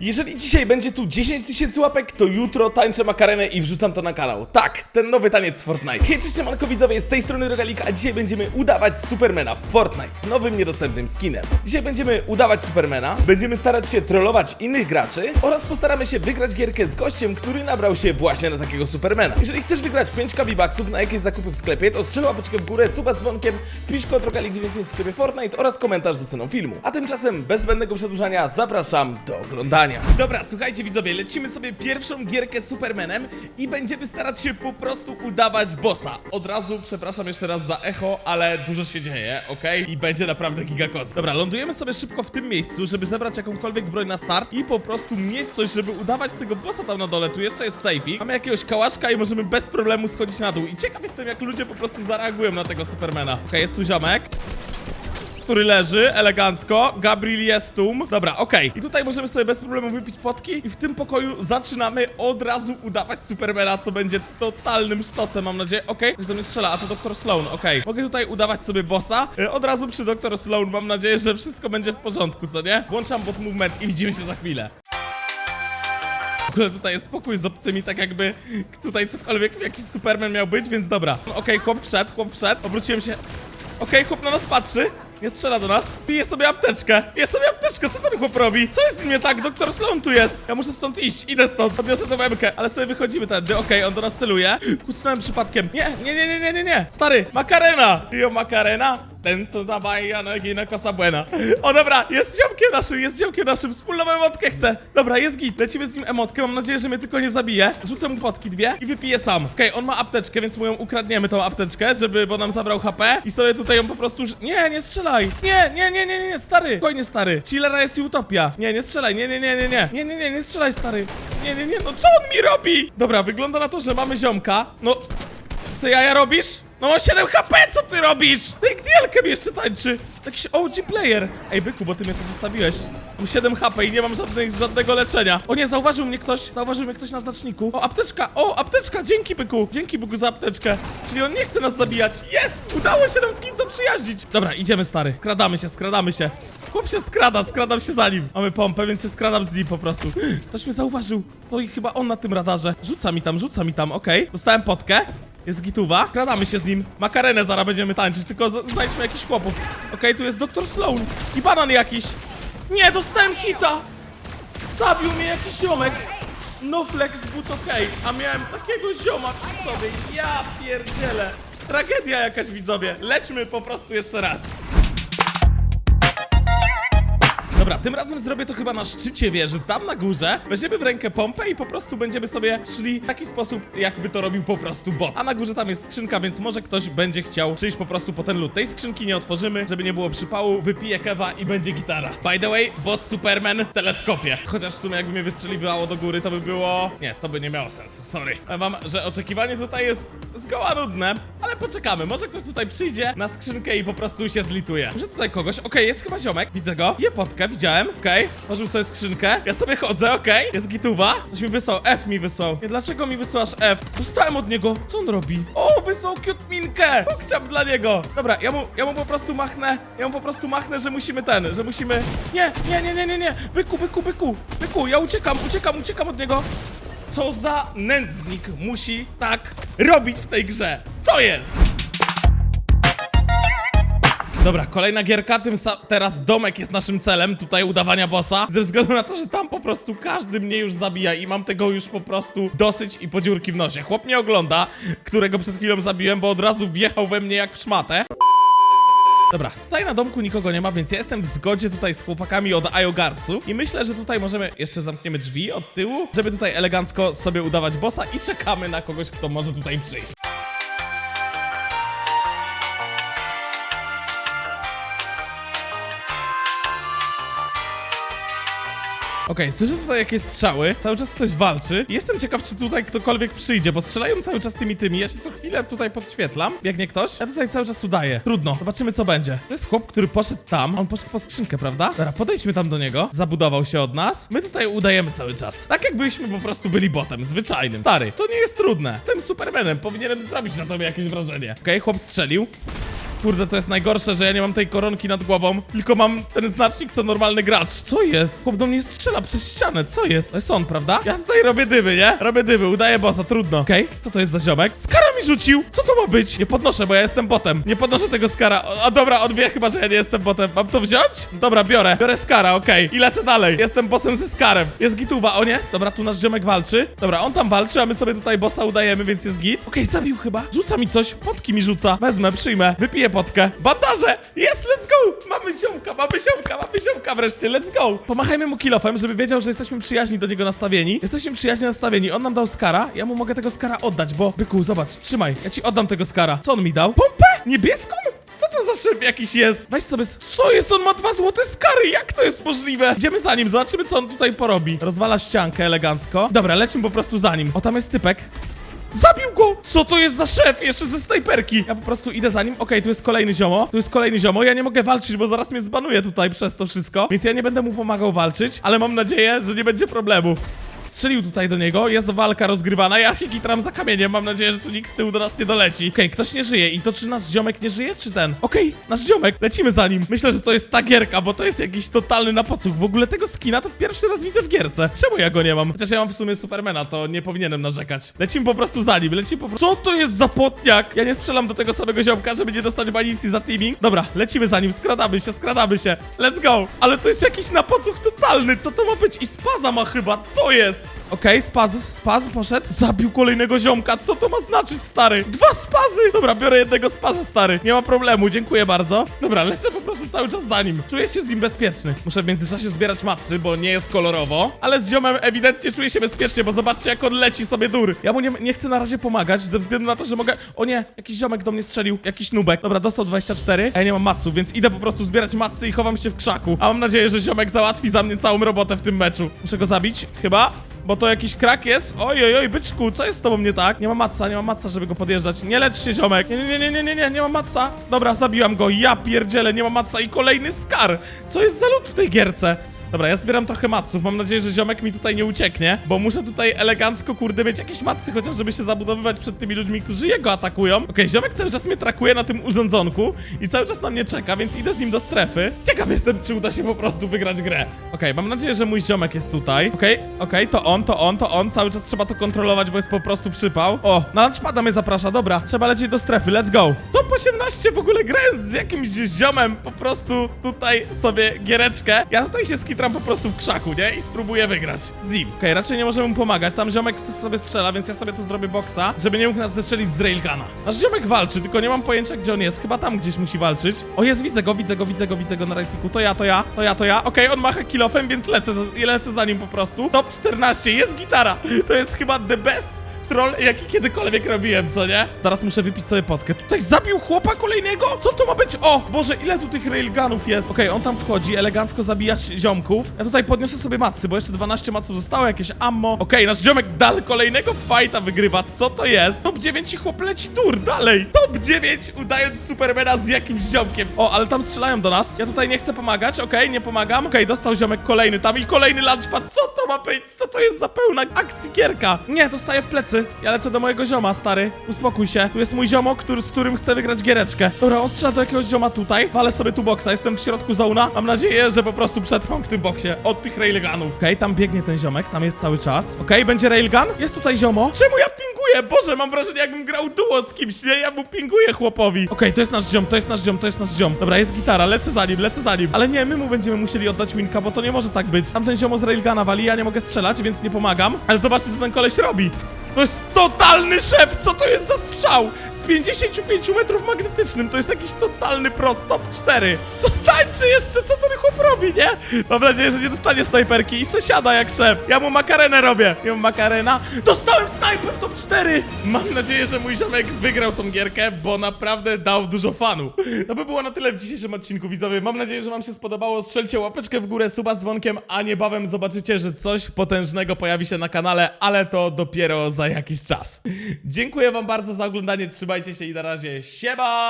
Jeżeli dzisiaj będzie tu 10 tysięcy łapek, to jutro tańczę makarenę i wrzucam to na kanał. Tak, ten nowy taniec z Fortnite. Hej, cześć, manko widzowie, z tej strony Rogalik, a dzisiaj będziemy udawać Supermana w Fortnite, nowym niedostępnym skinem. Dzisiaj będziemy udawać Supermana, będziemy starać się trollować innych graczy oraz postaramy się wygrać gierkę z gościem, który nabrał się właśnie na takiego Supermana. Jeżeli chcesz wygrać 5 kabibaksów na jakieś zakupy w sklepie, to strzel łapeczkę w górę, suba z dzwonkiem, wpisz kod Rogalik95 w sklepie Fortnite oraz komentarz z ceną filmu. A tymczasem, bez zbędnego przedłużania, zapraszam do oglądania. Dobra, słuchajcie widzowie, lecimy sobie pierwszą gierkę Supermanem i będziemy starać się po prostu udawać bossa. Od razu przepraszam jeszcze raz za echo, ale dużo się dzieje, okej? I będzie naprawdę gigakos. Dobra, lądujemy sobie szybko w tym miejscu, żeby zebrać jakąkolwiek broń na start i po prostu mieć coś, żeby udawać tego bossa tam na dole. Tu jeszcze jest safety. Mamy jakiegoś kałaszka i możemy bez problemu schodzić na dół. I ciekaw jestem, jak ludzie po prostu zareagują na tego Supermana. Okej, jest tu ziomek który leży elegancko. Gabriel jest. Dobra, okej. I tutaj możemy sobie bez problemu wypić potki i w tym pokoju zaczynamy od razu udawać Supermana, co będzie totalnym sztosem, mam nadzieję. Okej, ktoś do mnie strzela, a to Dr. Sloan, okej. Mogę tutaj udawać sobie bossa. E, Od razu przy Dr. Sloan mam nadzieję, że wszystko będzie w porządku, co nie? Włączam bot movement i widzimy się za chwilę. W ogóle tutaj jest pokój z obcymi, tak jakby tutaj cokolwiek jakiś Superman miał być, więc dobra. Okej, chłop wszedł, chłop wszedł. Obróciłem się. Okej, chłop na nas patrzy. Nie strzela do nas. Pije sobie apteczkę. Pije sobie apteczkę. Co ten chłop robi? Co jest z nim tak? Doktor Sloan tu jest. Ja muszę stąd iść. Idę stąd. Podniosę tę wemkę. Ale sobie wychodzimy tędy. Okej, on do nas celuje. Kucnąłem przypadkiem. Nie, nie, nie, nie, nie, nie. Stary, makarena. Jo, makarena. Ten co dawaj, ja nogi na cosa buena. O dobra, jest ziomkiem naszym, jest ziomkiem naszym. Wspólną emotkę chcę. Dobra, jest git. Lecimy z nim emotkę. Mam nadzieję, że mnie tylko nie zabije. Rzucę mu potki dwie i wypiję sam. Okej, on ma apteczkę, więc mu ją ukradniemy tą apteczkę, żeby, bo nam zabrał HP. I sobie tutaj ją po prostu... Nie, nie strzelaj. Nie, nie, nie, nie, nie, nie, stary. Spokojnie, stary. Chillera jest i utopia. Nie, nie strzelaj. Nie, nie, nie, nie, nie. Nie, nie, nie, nie strzelaj, stary. Nie, nie, nie, no co on mi robi? Dobra, wygląda na to, że mamy ziomka. No, co jaja robisz? No mam 7 HP, co ty robisz? Mi jeszcze tańczy. Jakiś OG player. Ej, byku, bo ty mnie tu zostawiłeś. Mam 7 HP i nie mam żadnych, żadnego leczenia. O nie, zauważył mnie ktoś. Zauważył mnie ktoś na znaczniku. O, apteczka. O, apteczka. Dzięki, byku. Dzięki, byku, za apteczkę. Czyli on nie chce nas zabijać. Jest! Udało się nam z kimś zaprzyjaźnić. Dobra, idziemy, stary. Skradamy się, skradamy się. Chłop się skrada, skradam się za nim. Mamy pompę, więc się skradam z nim po prostu. Ktoś mnie zauważył. To i chyba on na tym radarze. Rzuca mi tam, rzuca mi tam, okej. Dostałem potkę. Jest gituwa. Kradamy się z nim. Makarenę zaraz będziemy tańczyć, tylko znajdźmy jakiś chłopów. Okej, tu jest doktor Sloan. I banan jakiś. Nie, dostałem hita! Zabił mnie jakiś ziomek. No flex but okej, a miałem takiego zioma przy sobie. Ja pierdzielę. Tragedia jakaś widzowie. Lećmy po prostu jeszcze raz. Dobra, tym razem zrobię to chyba na szczycie wieży, tam na górze. Weźmiemy w rękę pompę i po prostu będziemy sobie szli w taki sposób, jakby to robił po prostu bot. A na górze tam jest skrzynka, więc może ktoś będzie chciał przyjść po prostu po ten lód. Tej skrzynki nie otworzymy, żeby nie było przypału. Wypiję kewa i będzie gitara. By the way, boss Superman w teleskopie. Chociaż w sumie jakby mnie wystrzeliwało do góry, to by było... Nie, to by nie miało sensu, sorry. Powiem wam, że oczekiwanie tutaj jest zgoła nudne, ale poczekamy. Może ktoś tutaj przyjdzie na skrzynkę i po prostu się zlituje. Może tutaj kogoś... Okej, jest chyba ziomek, widzę go. Je potkę, widziałem, okej. Otworzył sobie skrzynkę. Ja sobie chodzę, okej. Jest gituwa. Ktoś mi wysłał, F mi wysłał. Nie, dlaczego mi wysyłasz F? Dostałem od niego. Co on robi? O, wysłał cute minkę. Chciałem dla niego. Dobra, ja mu, ja mu po prostu machnę, ja mu po prostu machnę, że musimy ten, że musimy... Nie, nie, nie, nie, nie, nie. Byku, byku, byku. Byku, ja uciekam, uciekam, uciekam od niego. Co za nędznik musi tak robić w tej grze? Co jest? Dobra, kolejna gierka, tym teraz domek jest naszym celem, tutaj udawania bossa, ze względu na to, że tam po prostu każdy mnie już zabija i mam tego już po prostu dosyć i podziurki w nosie. Chłop mnie ogląda, którego przed chwilą zabiłem, bo od razu wjechał we mnie jak w szmatę. Dobra, tutaj na domku nikogo nie ma, więc ja jestem w zgodzie tutaj z chłopakami od Ajogarców i myślę, że tutaj możemy, jeszcze zamkniemy drzwi od tyłu, żeby tutaj elegancko sobie udawać bossa i czekamy na kogoś, kto może tutaj przyjść. Okej, słyszę tutaj jakieś strzały, cały czas ktoś walczy. Jestem ciekaw, czy tutaj ktokolwiek przyjdzie, bo strzelają cały czas tymi tymi. Ja się co chwilę tutaj podświetlam, biegnie ktoś. Ja tutaj cały czas udaję. Trudno, zobaczymy co będzie. To jest chłop, który poszedł tam, on poszedł po skrzynkę, prawda? Dobra, podejdźmy tam do niego. Zabudował się od nas. My tutaj udajemy cały czas. Tak jakbyśmy po prostu byli botem, zwyczajnym. Stary, to nie jest trudne. Tym Supermanem powinienem zrobić na tobie jakieś wrażenie. Okej, chłop strzelił. Kurde, to jest najgorsze, że ja nie mam tej koronki nad głową, tylko mam ten znacznik, co normalny gracz. Co jest? Chłop do mnie strzela przez ścianę, co jest? To jest on, prawda? Ja tutaj robię dymy, nie? Robię dymy, udaję bossa, trudno. Okej, co to jest za ziomek? Skara mi rzucił! Co to ma być? Nie podnoszę, bo ja jestem botem. Nie podnoszę tego skara. O, a dobra, on wie chyba, że ja nie jestem botem. Mam to wziąć? Dobra, biorę. Biorę skara, okej. I lecę dalej. Jestem bossem ze skarem. Jest gituwa, o nie? Dobra, tu nasz ziomek walczy. Dobra, on tam walczy, a my sobie tutaj bossa udajemy, więc jest git. Okej, zabił chyba. Rzuca mi coś. Potki mi rzuca. Wezmę, przyjmę. Wypiję potkę. Bandaże! Jest, let's go! Mamy ziomka, mamy ziomka, mamy ziomka wreszcie, let's go! Pomachajmy mu kilofem, żeby wiedział, że jesteśmy przyjaźni do niego nastawieni. Jesteśmy przyjaźnie nastawieni. On nam dał skara, ja mu mogę tego skara oddać, bo... Byku, zobacz, trzymaj, ja ci oddam tego skara. Co on mi dał? Pompę? Niebieską? Co to za szef jakiś jest? Weź sobie. Co jest? On ma dwa złote skary! Jak to jest możliwe? Idziemy za nim, zobaczymy, co on tutaj porobi. Rozwala ściankę elegancko. Dobra, lecimy po prostu za nim. O, tam jest typek. Zabił go! Co to jest za szef? Jeszcze ze snajperki! Ja po prostu idę za nim. Okej, tu jest kolejny ziomo. Tu jest kolejny ziomo. Ja nie mogę walczyć, bo zaraz mnie zbanuje tutaj przez to wszystko. Więc ja nie będę mu pomagał walczyć, ale mam nadzieję, że nie będzie problemu. Strzelił tutaj do niego, jest walka rozgrywana, ja się kitram za kamieniem, mam nadzieję, że tu nikt z tyłu do nas nie doleci. Okej, ktoś nie żyje i to czy nasz ziomek nie żyje, czy ten? Okej, nasz ziomek, lecimy za nim. Myślę, że to jest ta gierka, bo to jest jakiś totalny napocuch. W ogóle tego skina to pierwszy raz widzę w gierce. Czemu ja go nie mam? Chociaż ja mam w sumie Supermana, to nie powinienem narzekać. Lecimy po prostu za nim, lecimy po prostu... Co to jest za potniak? Ja nie strzelam do tego samego ziomka, żeby nie dostać banicji za teaming. Dobra, lecimy za nim, skradamy się, skradamy się. Let's go! Ale to jest jakiś napocuch totalny, co to ma być? I spaza ma chyba, co jest? Okej, spaz, spaz poszedł. Zabił kolejnego ziomka. Co to ma znaczyć, stary? Dwa spazy! Dobra, biorę jednego spaza, stary. Nie ma problemu, dziękuję bardzo. Dobra, lecę po prostu cały czas za nim. Czuję się z nim bezpieczny. Muszę w międzyczasie zbierać macy, bo nie jest kolorowo. Ale z ziomem ewidentnie czuję się bezpiecznie, bo zobaczcie, jak on leci sobie dur. Ja mu nie, nie chcę na razie pomagać, ze względu na to, że mogę... O nie, jakiś ziomek do mnie strzelił. Jakiś nubek. Dobra, dostał 24. A ja nie mam maców, więc idę po prostu zbierać macy i chowam się w krzaku. A mam nadzieję, że ziomek załatwi za mnie całą robotę w tym meczu. Muszę go zabić, chyba. Bo to jakiś krak jest? Oj, oj, oj, byczku, co jest z tobą nie tak? Nie ma matca, nie ma matca, żeby go podjeżdżać. Nie lecz się, ziomek. Nie, nie, nie, nie, nie, nie, nie ma matca. Dobra, zabiłam go. Ja pierdzielę, nie ma matca i kolejny skar. Co jest za lód w tej gierce? Dobra, ja zbieram trochę maców. Mam nadzieję, że ziomek mi tutaj nie ucieknie, bo muszę tutaj elegancko, kurde, mieć jakieś macy, chociaż żeby się zabudowywać przed tymi ludźmi, którzy jego atakują. Okej, ziomek cały czas mnie trakuje na tym urządzonku i cały czas na mnie czeka, więc idę z nim do strefy. Ciekaw jestem, czy uda się po prostu wygrać grę. Okej, mam nadzieję, że mój ziomek jest tutaj. Okej, okej, to on, to on, to on. Cały czas trzeba to kontrolować, bo jest po prostu przypał. O, na lunchpada mnie zaprasza, dobra. Trzeba lecieć do strefy, let's go. Top 18 w ogóle grając z jakimś ziomem, po prostu tutaj sobie giereczkę. Ja tutaj się skitram po prostu w krzaku, nie? I spróbuję wygrać z nim. Okej, raczej nie możemy mu pomagać. Tam ziomek sobie strzela, więc ja sobie tu zrobię boksa, żeby nie mógł nas zestrzelić z railguna. Nasz ziomek walczy, tylko nie mam pojęcia, gdzie on jest. Chyba tam gdzieś musi walczyć. O, jest, widzę go, widzę go, widzę go, widzę go na railpiku. To ja, to ja, to ja, to ja. Okej, on macha kilofem, więc lecę za, lecę za nim po prostu. Top 14, jest gitara. To jest chyba the best troll, jaki kiedykolwiek robiłem, co nie? Teraz muszę wypić sobie potkę. Tutaj zabił chłopa kolejnego? Co to ma być? O, Boże, ile tu tych railgunów jest? Okej, on tam wchodzi, elegancko zabija zi- ziomków. Ja tutaj podniosę sobie macy, bo jeszcze 12 maców zostało, jakieś ammo. Okej, nasz ziomek dal kolejnego fighta wygrywa. Co to jest? Top 9 i chłop leci dur, dalej. Top 9 udając Supermana z jakimś ziomkiem. O, ale tam strzelają do nas. Ja tutaj nie chcę pomagać, okej, nie pomagam. Okej, dostał ziomek kolejny tam i kolejny lunchpad. Co to ma być? Co to jest za pełna akcji gierka? Nie, dostaję w plecy. Ja lecę do mojego zioma, stary. Uspokój się. Tu jest mój ziomo, który, z którym chcę wygrać giereczkę. Dobra, on strzela do jakiegoś zioma tutaj. Walę sobie tu boksa. Jestem w środku zona. Mam nadzieję, że po prostu przetrwam w tym boksie od tych railgunów. Okej, tam biegnie ten ziomek, tam jest cały czas. Okej, będzie railgun. Jest tutaj ziomo. Czemu ja pinguję? Boże, mam wrażenie, jakbym grał duo z kimś, nie? Ja mu pinguję chłopowi. Okej, to jest nasz ziom, to jest nasz ziom, to jest nasz ziom. Dobra, jest gitara, lecę za nim, lecę za nim. Ale nie, my mu będziemy musieli oddać winka, bo to nie może tak być. Tamten ziomo z railguna wali, ja nie mogę strzelać, więc nie pomagam. Ale zobaczcie, co ten koleś robi. To jest totalny szef! Co to jest za strzał? Z 55 metrów magnetycznym, to jest jakiś totalny prost top 4. Co tańczy jeszcze? Co ten chłop robi, nie? Mam nadzieję, że nie dostanie snajperki i se siada jak szef. Ja mu makarenę robię. Ja mu makarena. Dostałem snajper w top 4! Mam nadzieję, że mój ziomek wygrał tą gierkę, bo naprawdę dał dużo fanu. To by było na tyle w dzisiejszym odcinku, widzowie. Mam nadzieję, że wam się spodobało. Strzelcie łapeczkę w górę, suba z dzwonkiem, a niebawem zobaczycie, że coś potężnego pojawi się na kanale, ale to dopiero za jakiś czas. Dziękuję wam bardzo za oglądanie, trzymajcie się i na razie siema!